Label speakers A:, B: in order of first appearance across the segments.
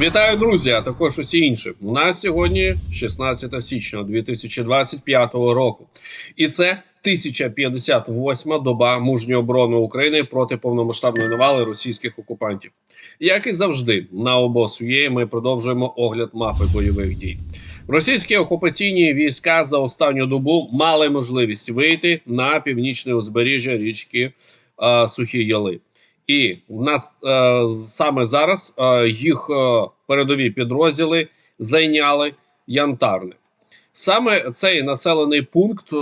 A: Вітаю, друзі, а також усі інші. У нас сьогодні 16 січня 2025 року, і це 1058 доба мужньої оборони України проти повномасштабної навали російських окупантів. Як і завжди, на обосує ми продовжуємо огляд мапи бойових дій. Російські окупаційні війська за останню добу мали можливість вийти на північне узбережжя річки е, Сухі Яли. І в нас е, саме зараз е, їх е, передові підрозділи зайняли Янтарне. Саме цей населений пункт е,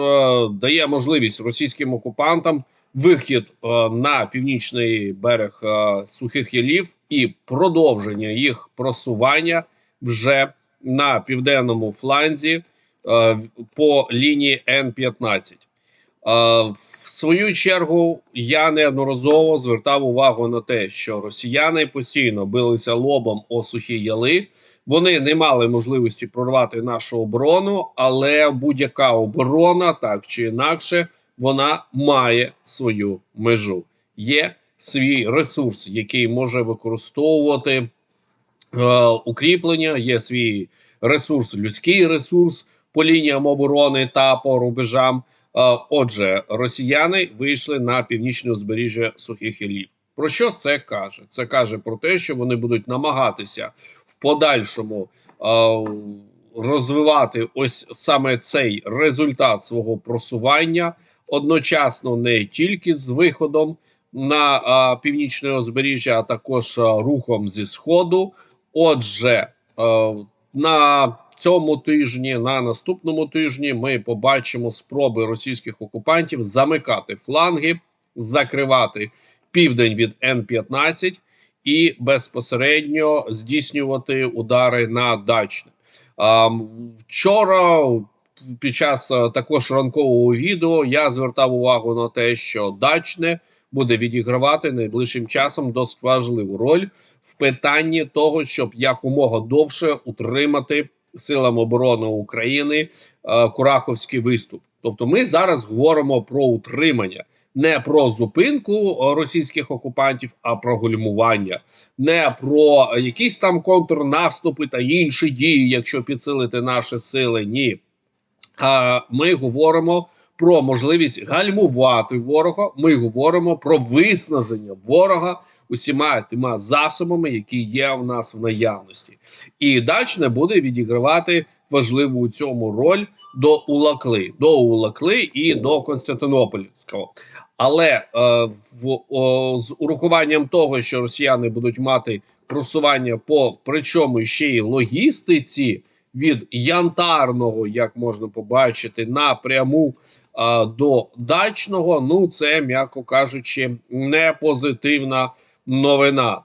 A: дає можливість російським окупантам вихід е, на північний берег е, сухих ялів і продовження їх просування вже на південному фланзі е, по лінії Н-15. Е, В свою чергу я неодноразово звертав увагу на те, що росіяни постійно билися лобом о сухі яли. Вони не мали можливості прорвати нашу оборону, але будь-яка оборона, так чи інакше, вона має свою межу. Є свій ресурс, який може використовувати е, укріплення, є свій ресурс, людський ресурс по лініям оборони та по рубежам. Е, Отже, росіяни вийшли на північне узбережжя сухих ялів. Про що це каже? Це каже про те, що вони будуть намагатися в подальшому е, розвивати ось саме цей результат свого просування, одночасно не тільки з виходом на е, північне узбережжя, а також рухом зі сходу. Отже, на цьому тижні, на наступному тижні, ми побачимо спроби російських окупантів замикати фланги, закривати південь від Н-15 і безпосередньо здійснювати удари на дачне. Вчора під час е, також ранкового відео я звертав увагу на те, що дачне буде відігравати найближчим часом досить важливу роль в питанні того, щоб якомога довше утримати силам оборони України е, Кураховський виступ. Тобто, ми зараз говоримо про утримання, не про зупинку е, російських окупантів, а про гальмування, не про якісь там контрнаступи та інші дії, якщо підсилити наші сили. Ні. Ми говоримо про можливість гальмувати ворога. Ми говоримо про виснаження ворога усіма тима засобами, які є в нас в наявності, і дачне буде відігравати важливу у цьому роль до Улакли, до Улакли і до Константинопольського. Але е, в, о, з урахуванням того, що росіяни будуть мати просування по причому ще й логістиці від янтарного, як можна побачити, напряму а, до дачного, ну це, м'яко кажучи, не позитивна новина.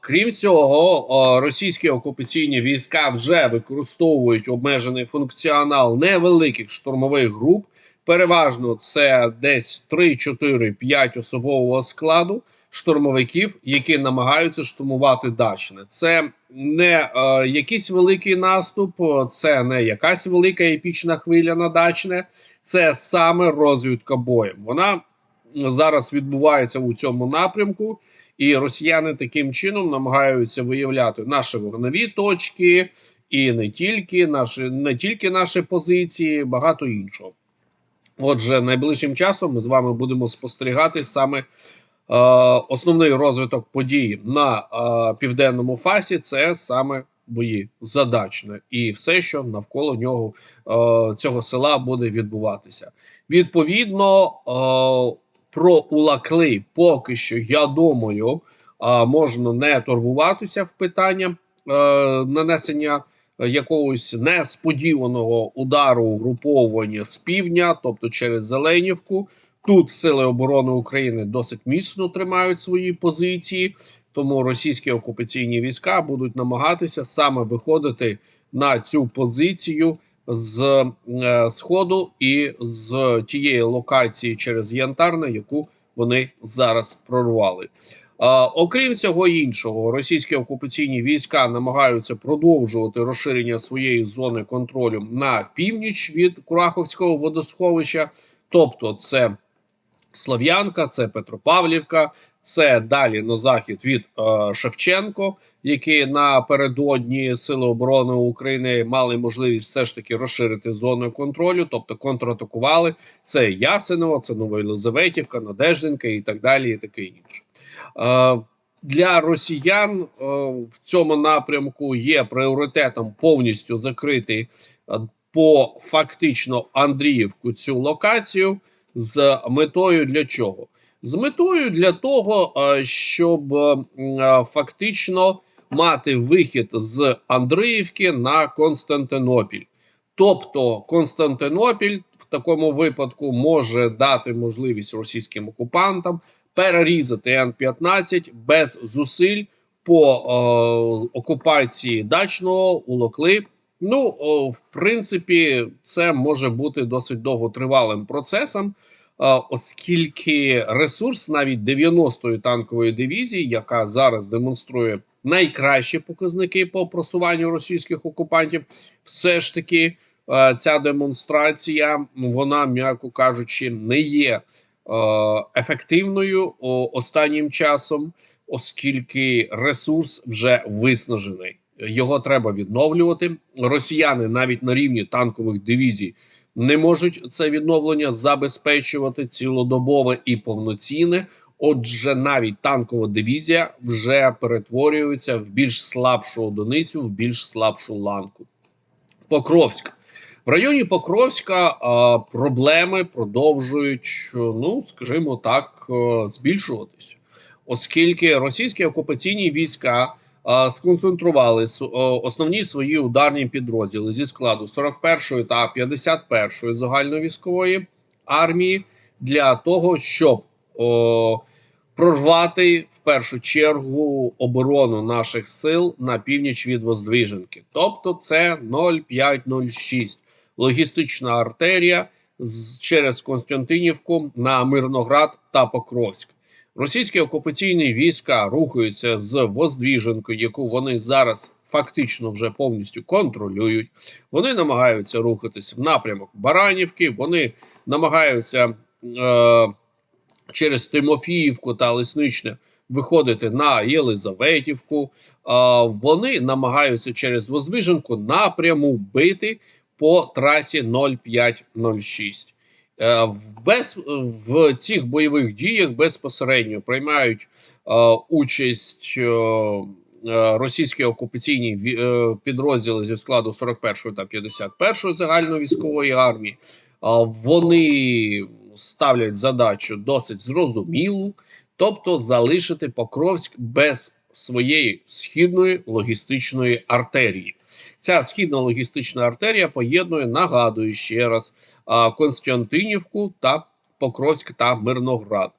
A: Крім цього, російські окупаційні війська вже використовують обмежений функціонал невеликих штурмових груп. Переважно це десь 3-4-5 особового складу штурмовиків, які намагаються штурмувати Дачне. Це не е, якийсь великий наступ, це не якась велика епічна хвиля на Дачне, це саме розвідка боєм. Вона зараз відбувається у цьому напрямку, і росіяни таким чином намагаються виявляти наші вогневі точки, і не тільки наші, не тільки наші позиції, багато іншого. Отже, найближчим часом ми з вами будемо спостерігати саме Е, основний розвиток подій на е, південному фасі це саме бої задачне і все, що навколо нього е, цього села буде відбуватися. Відповідно, е, про Улакли поки що, я думаю, можна не турбуватися в питання е, нанесення. Якогось несподіваного удару угруповування з півдня, тобто через Зеленівку, Тут сили оборони України досить міцно тримають свої позиції, тому російські окупаційні війська будуть намагатися саме виходити на цю позицію з е, сходу і з тієї локації через Янтарне, яку вони зараз прорвали. Окрім всього іншого, російські окупаційні війська намагаються продовжувати розширення своєї зони контролю на північ від Кураховського водосховища, тобто це. Слов'янка, це Петропавлівка, Це далі на захід від е, Шевченко, які напередодні Сили оборони України мали можливість все ж таки розширити зону контролю, тобто контратакували. Це Ясиново, це Новоєлизаветівка, Надеждинка і так далі, і таке інше. Е, для росіян е, в цьому напрямку є пріоритетом повністю закрити е, по фактично Андріївку цю локацію з метою для чого? З метою для того, щоб е, фактично мати вихід з Андріївки на Константинопіль. Тобто Константинопіль в такому випадку може дати можливість російським окупантам перерізати Н-15 без зусиль по е, окупації дачного улокли. Ну, о, в принципі, це може бути досить довготривалим процесом, оскільки ресурс навіть 90-ї танкової дивізії, яка зараз демонструє найкращі показники по просуванню російських окупантів, все ж таки ця демонстрація, вона, м'яко кажучи, не є ефективною останнім часом, оскільки ресурс вже виснажений. Його треба відновлювати. Росіяни навіть на рівні танкових дивізій не можуть це відновлення забезпечувати цілодобове і повноцінне. Отже, навіть танкова дивізія вже перетворюється в більш слабшу одиницю, в більш слабшу ланку. Покровськ. В районі Покровська а, проблеми продовжують, ну скажімо так, а, збільшуватися, оскільки російські окупаційні війська сконцентрували основні свої ударні підрозділи зі складу 41-ї та 51-ї загальновійськової армії для того, щоб о, прорвати в першу чергу оборону наших сил на північ від Воздвиженки. Тобто це 0506 логістична артерія через Константинівку на Мирноград та Покровськ. Російські окупаційні війська рухаються з Воздвіженки, яку вони зараз фактично вже повністю контролюють. Вони намагаються рухатись в напрямок Баранівки, вони намагаються е, через Тимофіївку та Лесничне виходити на Єлизаветівку. А, вони намагаються через Воздвиженку напряму бити по трасі 0506. Е, без, в цих бойових діях безпосередньо приймають е, участь е, російські окупаційні підрозділи зі складу 41 та 51 загальновійськової армії. Вони ставлять задачу досить зрозумілу, тобто залишити Покровськ без своєї східної логістичної артерії. Ця східна логістична артерія поєднує, нагадую ще раз, Константинівку та Покровськ та Мирноград.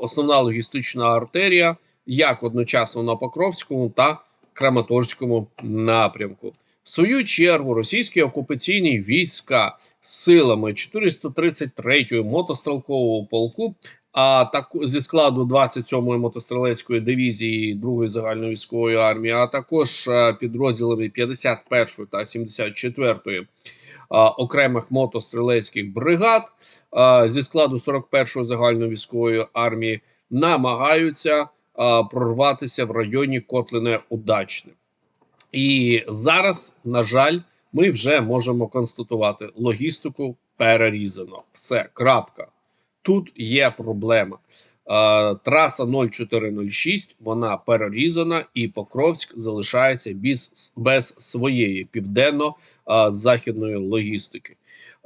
A: Основна логістична артерія як одночасно на Покровському та Краматорському напрямку. В свою чергу російські окупаційні війська силами 433-ї мотострілкового полку, а так зі складу 27-ї мотострілецької дивізії 2-ї загальновійськової армії, а також е, підрозділами 51-ї та 74-ї а, окремих мотострілецьких бригад а, зі складу 41-ї загальновійськової армії намагаються а, прорватися в районі Котлине Удачне. І зараз, на жаль, ми вже можемо констатувати, логістику перерізано. Все, крапка. Тут є проблема. Е, траса 0406 вона перерізана, і Покровськ залишається без, без своєї південно-західної логістики.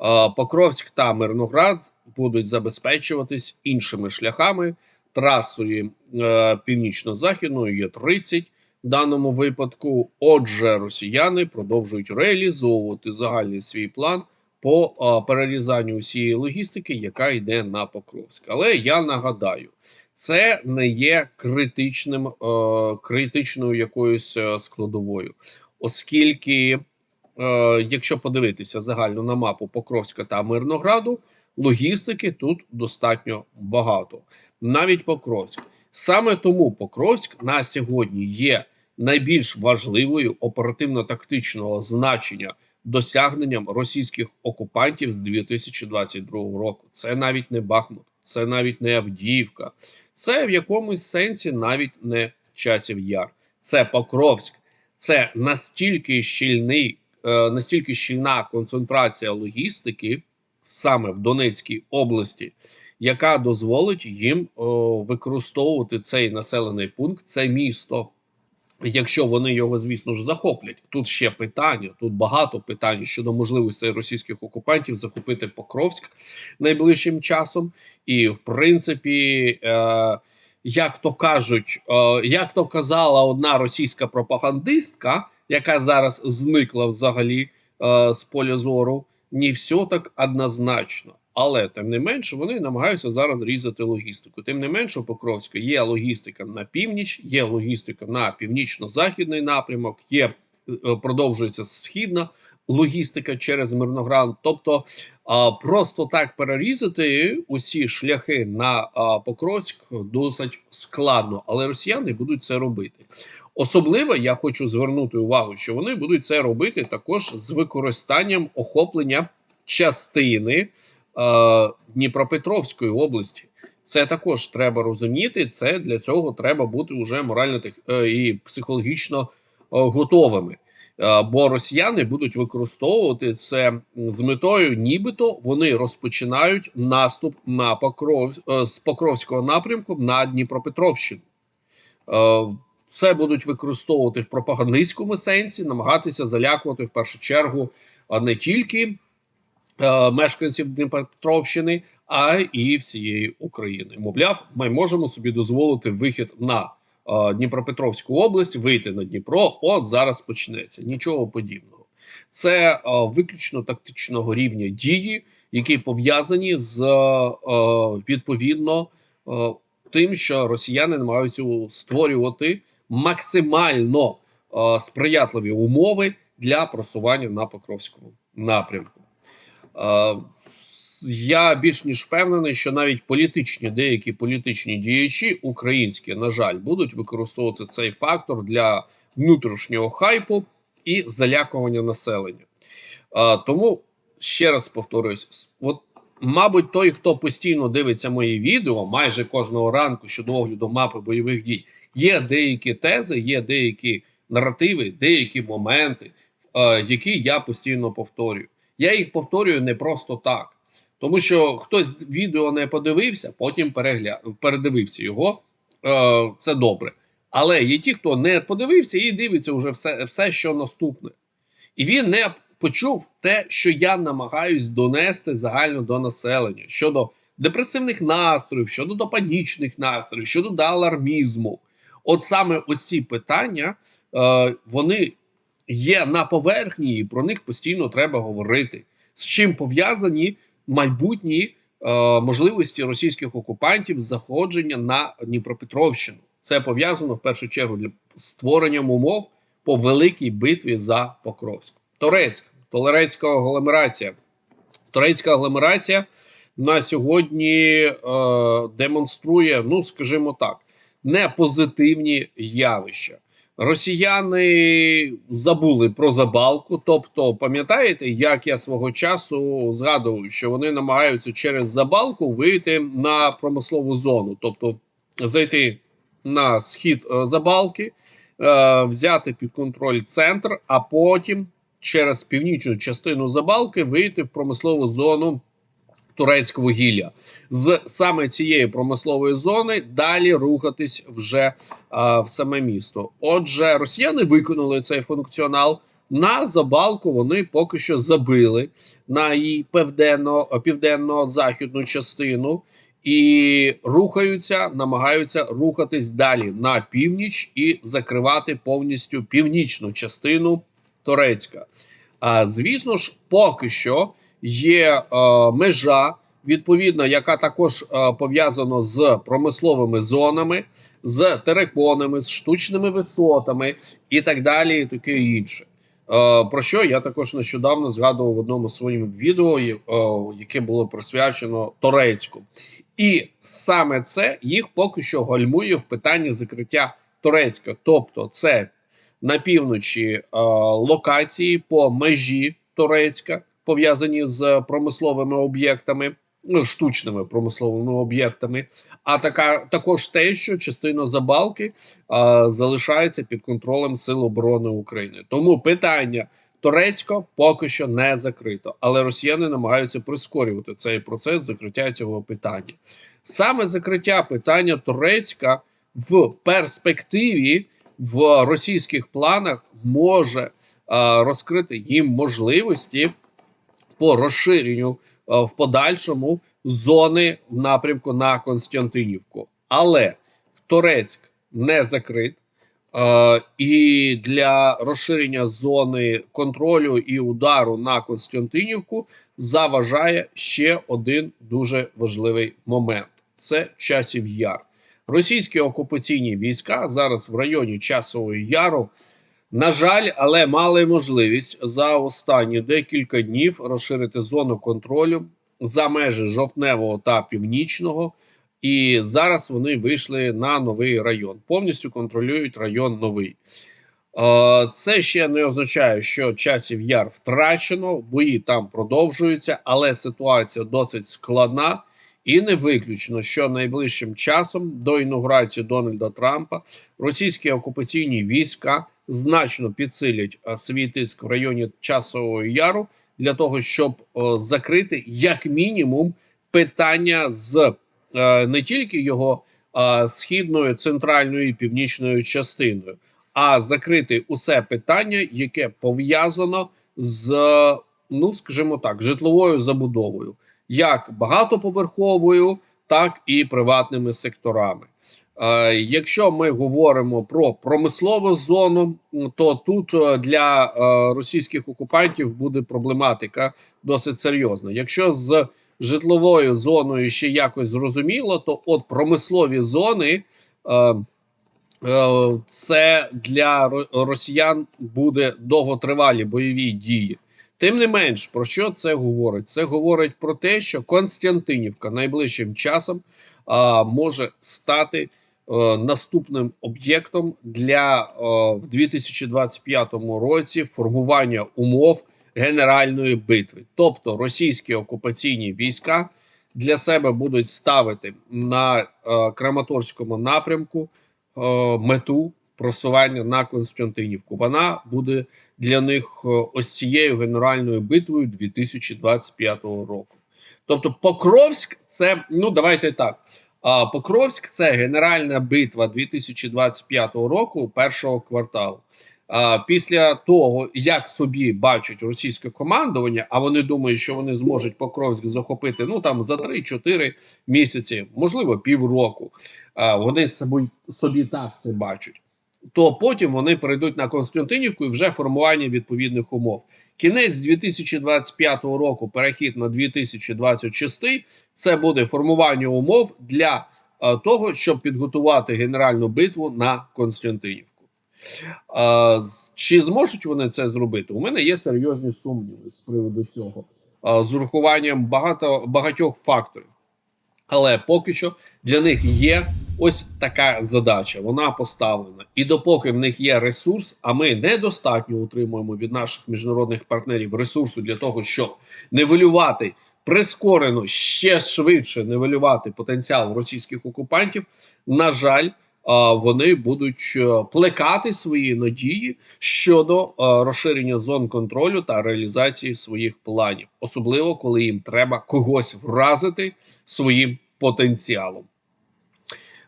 A: Е, Покровськ та Мирноград будуть забезпечуватись іншими шляхами. Трасою е, північно-західною є 30 в даному випадку. Отже, росіяни продовжують реалізовувати загальний свій план по перерізанню усієї логістики, яка йде на Покровськ. Але я нагадаю, це не є критичним, критичною якоюсь складовою, оскільки, якщо подивитися загально на мапу Покровська та Мирнограду, логістики тут достатньо багато, навіть Покровськ. Саме тому Покровськ на сьогодні є найбільш важливою оперативно-тактичного значення досягненням російських окупантів з 2022 року. Це навіть не Бахмут, це навіть не Авдіївка, це в якомусь сенсі навіть не Часів Яр, це Покровськ, це настільки щільний, е, настільки щільна концентрація логістики саме в Донецькій області, яка дозволить їм о, використовувати цей населений пункт, це місто. Якщо вони його, звісно ж, захоплять, тут ще питання, тут багато питань щодо можливостей російських окупантів захопити Покровськ найближчим часом. І, в принципі, е, як то кажуть, е, як то казала одна російська пропагандистка, яка зараз зникла взагалі е, з поля зору, не все так однозначно. Але тим не менше вони намагаються зараз різати логістику. Тим не менше, у Покровська є логістика на північ, є логістика на північно-західний напрямок, є е, продовжується східна логістика через Мирноград. Тобто просто так перерізати усі шляхи на Покровськ досить складно, але росіяни будуть це робити. Особливо я хочу звернути увагу, що вони будуть це робити також з використанням охоплення частини. Е, Дніпропетровської області. Це також треба розуміти. Це для цього треба бути вже морально е, і психологічно е, готовими. Бо росіяни будуть використовувати це з метою, нібито вони розпочинають наступ на Покров з Покровського напрямку на Дніпропетровщину. Це будуть використовувати в пропагандистському сенсі, намагатися залякувати в першу чергу не тільки мешканців Дніпропетровщини, а і всієї України. Мовляв, ми можемо собі дозволити вихід на е, Дніпропетровську область, вийти на Дніпро. От зараз почнеться нічого подібного. Це е, виключно тактичного рівня дії, які пов'язані з відповідно тим, що росіяни намагаються створювати максимально сприятливі умови для просування на Покровському напрямку. Я більш ніж впевнений, що навіть політичні деякі політичні діячі українські, на жаль, будуть використовувати цей фактор для внутрішнього хайпу і залякування населення. Тому ще раз повторюсь: от, мабуть, той, хто постійно дивиться мої відео майже кожного ранку щодо огляду мапи бойових дій, є деякі тези, є деякі наративи, деякі моменти, які я постійно повторюю. Я їх повторюю не просто так. Тому що хтось відео не подивився, потім перегля... передивився його. Е, Це добре. Але є ті, хто не подивився і дивиться вже все, все, що наступне. І він не почув те, що я намагаюсь донести загально до населення щодо депресивних настроїв, щодо до панічних настроїв, щодо до алармізму. От саме ось ці питання, е, вони є на поверхні, і про них постійно треба говорити. З чим пов'язані майбутні е, можливості російських окупантів заходження на Дніпропетровщину. Це пов'язано в першу чергу для створенням умов по великій битві за Покровськ. Торецьк, Толерецька агломерація. Турецька агломерація на сьогодні е, демонструє, ну скажімо так, не позитивні явища. Росіяни забули про забалку. Тобто, пам'ятаєте, як я свого часу згадував, що вони намагаються через забалку вийти на промислову зону, тобто зайти на схід е, забалки, е, взяти під контроль центр, а потім через північну частину забалки вийти в промислову зону турецьке вугілля з саме цієї промислової зони далі рухатись вже а, в саме місто. Отже, росіяни виконали цей функціонал. На забалку вони поки що забили на її південно південно-західну частину і рухаються, намагаються рухатись далі на північ і закривати повністю північну частину Турецька. А звісно ж, поки що є е, межа, відповідно, яка також е, пов'язана з промисловими зонами, з тереконами, з штучними висотами і так далі, і таке інше. Е, про що я також нещодавно згадував в одному своєму відео, е, яке було присвячено Торецьку. І саме це їх поки що гальмує в питанні закриття Турецька. Тобто, це на півночі локації по межі Турецька, пов'язані з промисловими об'єктами, ну, штучними промисловими об'єктами, а така також те, що частина забалки а, залишається під контролем Сил оборони України. Тому питання Турецько поки що не закрито, але росіяни намагаються прискорювати цей процес закриття цього питання. Саме закриття питання Турецька в перспективі в російських планах може розкрити їм можливості по розширенню в подальшому зони в напрямку на Константинівку. Але Турецьк не закрит. Е, і для розширення зони контролю і удару на Константинівку заважає ще один дуже важливий момент: це часів яр. Російські окупаційні війська зараз в районі Часового Яру, на жаль, але мали можливість за останні декілька днів розширити зону контролю за межі жовтневого та північного. І зараз вони вийшли на новий район, повністю контролюють район новий. Е, Це ще не означає, що часів яр втрачено, бої там продовжуються, але ситуація досить складна. І не виключно, що найближчим часом до інаугурації Дональда Трампа російські окупаційні війська значно підсилять е, свій тиск в районі Часового Яру для того, щоб е, закрити як мінімум питання з е, не тільки його східною, центральною і північною частиною, а закрити усе питання, яке пов'язано з, ну скажімо так, житловою забудовою, як багатоповерховою, так і приватними секторами. Е, Якщо ми говоримо про промислову зону, то тут е, для е, російських окупантів буде проблематика досить серйозна. Якщо з житловою зоною ще якось зрозуміло, то от промислові зони це для росіян буде довготривалі бойові дії. Тим не менш, про що це говорить? Це говорить про те, що Константинівка найближчим часом може стати наступним об'єктом для е, в 2025 році формування умов генеральної битви. Тобто російські окупаційні війська для себе будуть ставити на е, Краматорському напрямку е, мету просування на Константинівку. Вона буде для них е, ось цією генеральною битвою 2025 року. Тобто, Покровськ це ну давайте так. Покровськ це генеральна битва 2025 року, першого кварталу. Після того, як собі бачать російське командування, а вони думають, що вони зможуть Покровськ захопити ну там за 3-4 місяці, можливо, півроку. Вони собі, собі так це бачать. То потім вони перейдуть на Константинівку і вже формування відповідних умов. Кінець 2025 року, перехід на 2026, це буде формування умов для е, того, щоб підготувати генеральну битву на Константинівку. З- чи зможуть вони це зробити? У мене є серйозні сумніви з приводу цього, а, з урахуванням багато, багатьох факторів. Але поки що для них є ось така задача. Вона поставлена. І допоки в них є ресурс, а ми недостатньо отримуємо від наших міжнародних партнерів ресурсу для того, щоб нивелювати прискорено ще швидше нивелювати потенціал російських окупантів. На жаль, вони будуть е, плекати свої надії щодо е, розширення зон контролю та реалізації своїх планів, особливо коли їм треба когось вразити своїм потенціалом.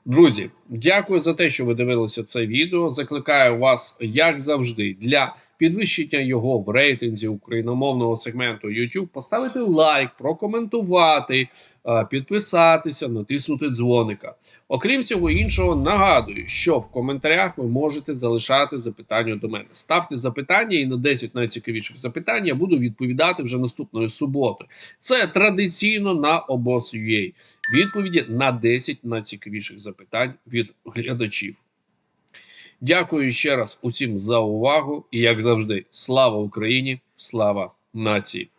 A: Друзі, дякую за те, що ви дивилися це відео. Закликаю вас, як завжди, для підвищення його в рейтинзі україномовного сегменту YouTube, поставити лайк, прокоментувати, е, підписатися, натиснути дзвоника. Окрім всього іншого, нагадую, що в коментарях ви можете залишати запитання до мене. Ставте запитання, і на 10 найцікавіших запитань я буду відповідати вже наступної суботи. Це традиційно на обос.ua. Відповіді на 10 найцікавіших запитань від глядачів. Дякую ще раз усім за увагу. І як завжди, слава Україні, слава нації!